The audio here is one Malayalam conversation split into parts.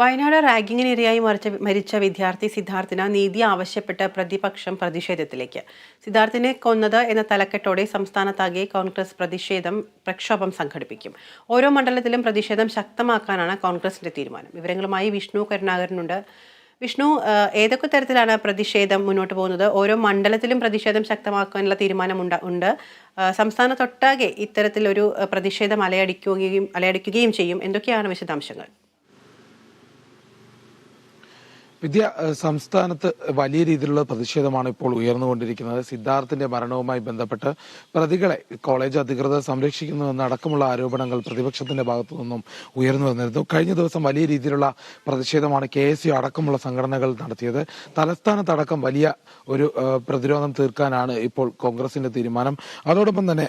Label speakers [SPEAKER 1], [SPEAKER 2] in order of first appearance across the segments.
[SPEAKER 1] വയനാട് റാഗിങ്ങിനിരയായി മരിച്ച മരിച്ച വിദ്യാർത്ഥി സിദ്ധാർത്ഥിന് നീതി ആവശ്യപ്പെട്ട പ്രതിപക്ഷം പ്രതിഷേധത്തിലേക്ക്. സിദ്ധാർത്ഥിനെ കൊന്നത് എന്ന തലക്കെട്ടോടെ സംസ്ഥാനത്താകെ കോൺഗ്രസ് പ്രതിഷേധം പ്രക്ഷോഭം സംഘടിപ്പിക്കും. ഓരോ മണ്ഡലത്തിലും പ്രതിഷേധം ശക്തമാക്കാനാണ് കോൺഗ്രസിന്റെ തീരുമാനം. വിവരങ്ങളുമായി വിഷ്ണു കരുണാകരനുണ്ട്. വിഷ്ണു ഏതൊക്കെ തരത്തിലാണ് പ്രതിഷേധം മുന്നോട്ട് പോകുന്നത്? ഓരോ മണ്ഡലത്തിലും പ്രതിഷേധം ശക്തമാക്കാനുള്ള തീരുമാനം ഉണ്ട് സംസ്ഥാനത്തൊട്ടാകെ ഇത്തരത്തിലൊരു പ്രതിഷേധം അലയടിക്കുകയും അലയടിക്കുകയും ചെയ്യും. എന്തൊക്കെയാണ് വിശദാംശങ്ങൾ?
[SPEAKER 2] വിദ്യ സംസ്ഥാനത്ത് വലിയ രീതിയിലുള്ള പ്രതിഷേധമാണ് ഇപ്പോൾ ഉയർന്നുകൊണ്ടിരിക്കുന്നത്. സിദ്ധാർത്ഥിന്റെ മരണവുമായി ബന്ധപ്പെട്ട് പ്രതികളെ കോളേജ് അധികൃതർ സംരക്ഷിക്കുന്നുവെന്നടക്കമുള്ള ആരോപണങ്ങൾ പ്രതിപക്ഷത്തിന്റെ ഭാഗത്തു നിന്നും ഉയർന്നു വന്നിരുന്നു. കഴിഞ്ഞ ദിവസം വലിയ രീതിയിലുള്ള പ്രതിഷേധമാണ് കെ എസ് യു അടക്കമുള്ള സംഘടനകൾ നടത്തിയത്. തലസ്ഥാനത്തടക്കം വലിയ ഒരു പ്രതിരോധം തീർക്കാനാണ് ഇപ്പോൾ കോൺഗ്രസിന്റെ തീരുമാനം. അതോടൊപ്പം തന്നെ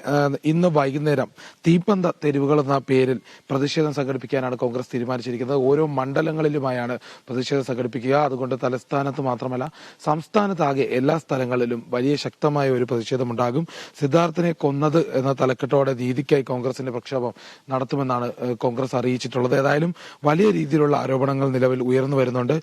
[SPEAKER 2] ഇന്ന് വൈകുന്നേരം തീപ്പന്ത തെരുവുകൾ എന്ന പേരിൽ പ്രതിഷേധം സംഘടിപ്പിക്കാനാണ് കോൺഗ്രസ് തീരുമാനിച്ചിരിക്കുന്നത്. ഓരോ മണ്ഡലങ്ങളിലുമായാണ് പ്രതിഷേധം സംഘടിപ്പിക്കുക. അതുകൊണ്ട് തലസ്ഥാനത്ത് മാത്രമല്ല സംസ്ഥാനത്താകെ എല്ലാ സ്ഥലങ്ങളിലും വലിയ ശക്തമായ ഒരു പ്രതിഷേധമുണ്ടാകും. സിദ്ധാർത്ഥിനെ കൊന്നത് എന്ന തലക്കെട്ടോടെ നീതിക്കായി കോൺഗ്രസിന്റെ പ്രക്ഷോഭം നടത്തുമെന്നാണ് കോൺഗ്രസ് അറിയിച്ചിട്ടുള്ളത്. ഏതായാലും വലിയ രീതിയിലുള്ള ആരോപണങ്ങൾ നിലവിൽ ഉയർന്നു വരുന്നുണ്ട്.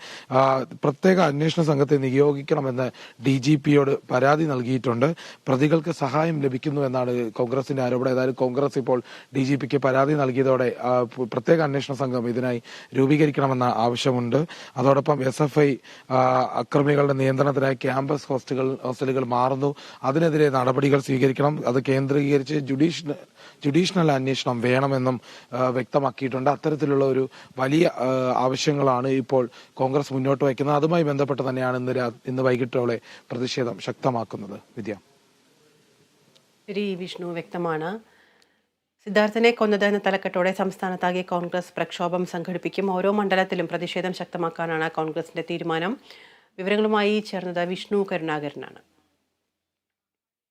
[SPEAKER 2] പ്രത്യേക അന്വേഷണ സംഘത്തെ നിയോഗിക്കണമെന്ന് ഡി ജി പിയോട് പരാതി നൽകിയിട്ടുണ്ട്. പ്രതികൾക്ക് സഹായം ലഭിക്കുന്നു എന്നാണ് കോൺഗ്രസിന്റെ ആരോപണം. ഏതായാലും കോൺഗ്രസ് ഇപ്പോൾ ഡി ജി പിക്ക് പരാതി നൽകിയതോടെ പ്രത്യേക അന്വേഷണ സംഘം ഇതിനായി രൂപീകരിക്കണമെന്ന ആവശ്യമുണ്ട്. അതോടൊപ്പം എസ് എഫ് ഐ അക്രമികളുടെ നിയന്ത്രണത്തിനായി ക്യാമ്പസ് ഹോസ്റ്റലുകൾ ഹോസ്റ്റലുകൾ മാറുന്നു. അതിനെതിരെ നടപടികൾ സ്വീകരിക്കണം. അത് കേന്ദ്രീകരിച്ച് ജുഡീഷ്യൽ ജുഡീഷ്യൽ അന്വേഷണം വേണമെന്നും വ്യക്തമാക്കിയിട്ടുണ്ട്. അത്തരത്തിലുള്ള ഒരു വലിയ ആവശ്യങ്ങളാണ് ഇപ്പോൾ കോൺഗ്രസ് മുന്നോട്ട് വയ്ക്കുന്നത്. അതുമായി ബന്ധപ്പെട്ട് തന്നെയാണ് ഇന്ന് ഇന്ന് വൈകിട്ടോടെ പ്രതിഷേധം ശക്തമാക്കുന്നത്. വിദ്യ.
[SPEAKER 1] ശരി വിഷ്ണു വ്യക്തമാണ്. സിദ്ധാർത്ഥിനെ കൊന്നത് എന്ന തലക്കെട്ടോടെ സംസ്ഥാനത്താകെ കോൺഗ്രസ് പ്രക്ഷോഭം സംഘടിപ്പിക്കും. ഓരോ മണ്ഡലത്തിലും പ്രതിഷേധം ശക്തമാക്കാനാണ് കോൺഗ്രസിന്റെ തീരുമാനം. വിവരങ്ങളുമായി ചേർന്നത് വിഷ്ണു കരുണാകരനാണ്.